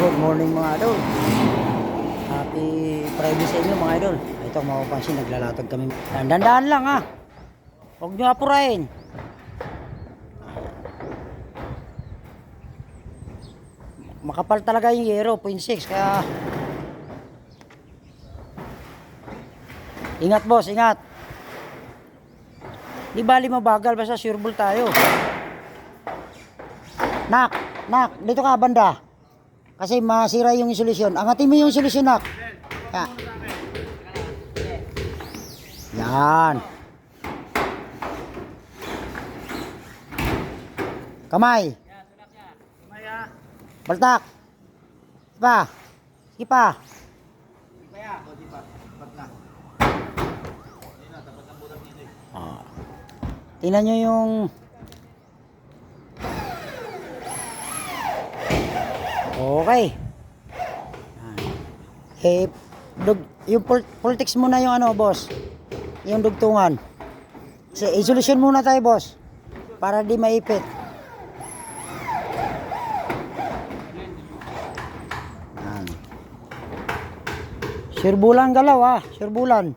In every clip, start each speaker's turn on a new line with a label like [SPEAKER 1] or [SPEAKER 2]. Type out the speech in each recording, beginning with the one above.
[SPEAKER 1] Good morning mga idol. Happy Friday sa inyo mga idol. Ito mapapansin naglalatag kami. Dandan lang ha. Huwag nyo apurahin. Makapal talaga yung yero, 0.6 kaya Ingat boss, ingat. Di bali mabagal basta sure tayo. Nak, nak, dito ka banda. Kasi masira yung insulation. Angatin mo yung insulation, nak. Ya. Yan. Kamay. Baltak. Pa. Sige pa. Ah. Tingnan nyo yung Okay. Eh, dug, yung pol, politics muna yung ano, boss. Yung dugtungan. So, isolusyon muna tayo, boss. Para di maipit. Yan. Sure bulan galaw, ah. Sure bulan.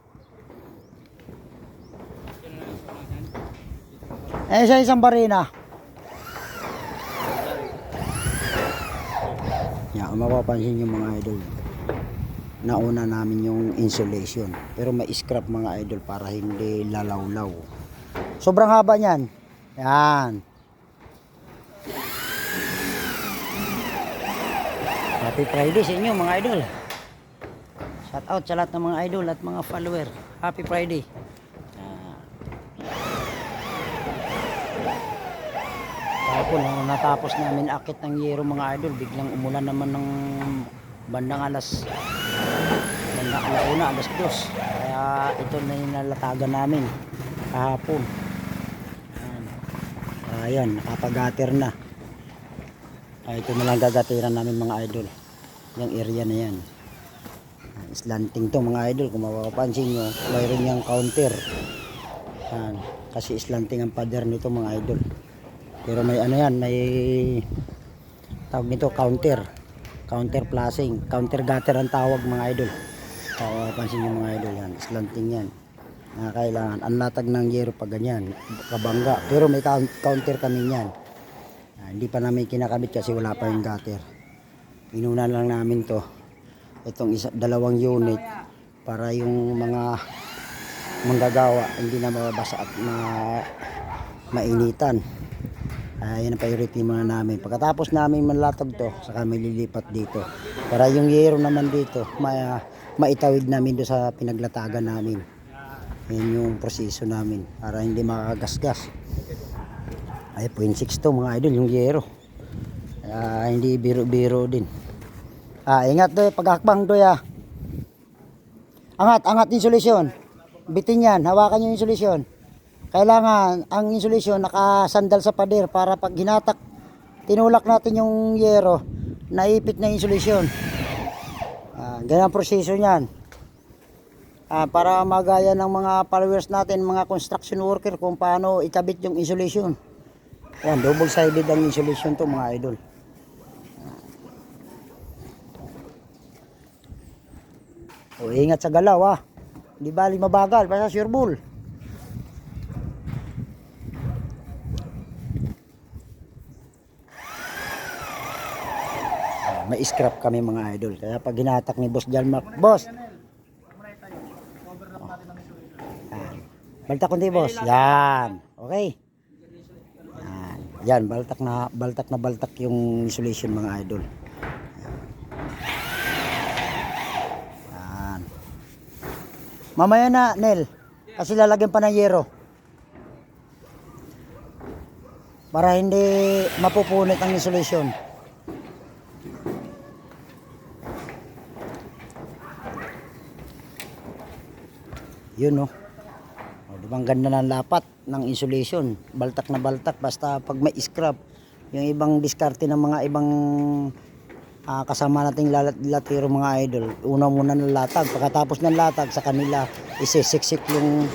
[SPEAKER 1] Eh, sa isang barina. Yan, kung mapapansin yung mga idol. Nauna namin yung insulation. Pero may scrap mga idol para hindi lalawlaw. Sobrang haba niyan. Yan. Happy Friday sa inyo mga idol. Shout out sa lahat ng mga idol at mga follower. Happy Friday. Kahapon, nung natapos namin akit ng yero mga idol, biglang umulan naman ng bandang alas bandang alauna, alas dos. Kaya ito na yung nalatagan namin kahapon. Ayan. Ayan, nakapagater na. Ay, ito na lang gagatiran namin mga idol. Yung area na yan. Slanting to mga idol. Kung mapapansin nyo, mayroon yung counter. Yan. Kasi slanting ang pader nito mga idol. Pero may ano yan, may tawag nito counter. Counter flashing, counter gutter ang tawag mga idol. Oo, pansin niyo mga idol yan, slanting yan. Na kailangan ang latag ng yero pag ganyan, kabangga. Pero may count- counter kami yan. Ah, hindi pa namin kinakabit kasi wala pa yung gutter. Inuna lang namin to. Itong isa, dalawang unit para yung mga manggagawa hindi na mababasa at ma mainitan. Ah, yan ang priority mga namin. Pagkatapos namin manlatag to, saka may lilipat dito. Para yung yero naman dito, ma maitawid namin do sa pinaglatagan namin. Yan yung proseso namin para hindi makakagasgas. Ay, 0.6 to mga idol, yung yero. Ah, hindi biro-biro din. Ah, ingat do, paghakbang do ya. Angat, angat insulation. Bitin yan, hawakan yung insulation. Kailangan ang insulation nakasandal sa pader para pag hinatak, tinulak natin yung yero, naipit na insulation. Ah, ganyan proseso niyan. Ah, para magaya ng mga followers natin, mga construction worker kung paano ikabit yung insulation. Yan, double sided ang insulation to mga idol. O ingat sa galaw ah. Di bali mabagal, basta sure bull. Ah, May scrap kami mga idol. Kaya pag hinatak ni Boss Jalmac, Boss! Yan. Baltak kundi boss. Yan. Okay. Yan. Yan, baltak na baltak na baltak yung insulation mga idol. Yan. Mamaya na, Nel. Kasi lalagyan pa ng yero. Para hindi mapupunit ang insulation. Yun no. O, di ba ang ganda ng lapat ng insulation. Baltak na baltak. Basta pag may scrap, yung ibang diskarte ng mga ibang ah, kasama nating lalat latiro mga idol. Una muna ng latag. Pagkatapos ng latag, sa kanila isisiksik yung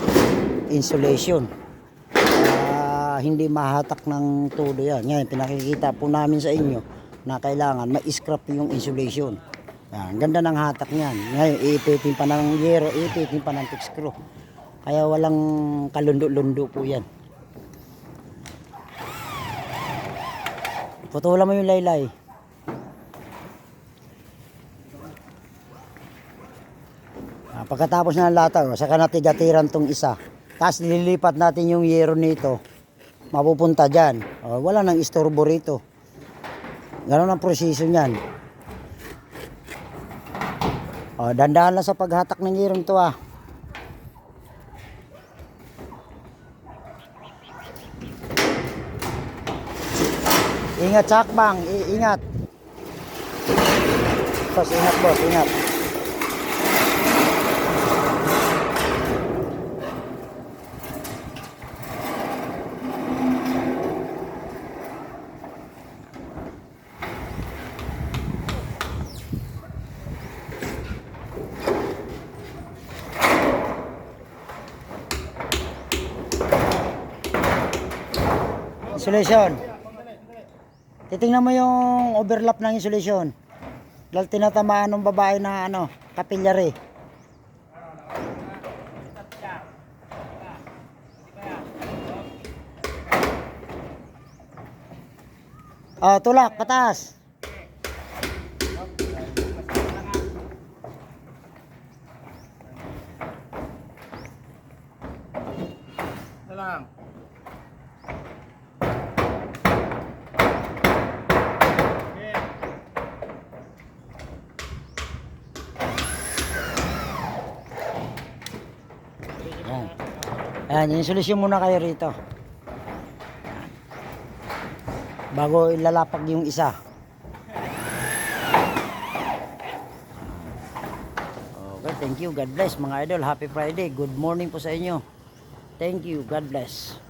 [SPEAKER 1] insulation. Ah, hindi mahatak ng todo yan. Ngayon, pinakikita po namin sa inyo na kailangan ma-scrap yung insulation. Yan, ang ganda ng hatak niyan. Ngayon, iipitin pa ng yero, iipitin pa ng fix screw. Kaya walang kalundo-lundo po yan. Putulan mo yung laylay. Ah, pagkatapos na ng lata, oh, saka natin gatiran tong isa. Tapos nililipat natin yung yero nito. Mapupunta dyan. Oh, wala nang istorbo rito. Ganon ang proseso niyan. Oh, dandahan lang sa paghatak ng yero to ah. Ingat sakbang, I- ingat. Boss, ingat boss, ingat. Insulation. Titingnan mo yung overlap ng insulation. Dahil tinatamaan ng babae na ano, kapillary. Oh, tulak, patas.
[SPEAKER 2] Na lang.
[SPEAKER 1] Ayan. Ayan, insulation muna kayo rito. Bago ilalapag yung isa. Okay, thank you. God bless mga idol. Happy Friday. Good morning po sa inyo. Thank you. God bless.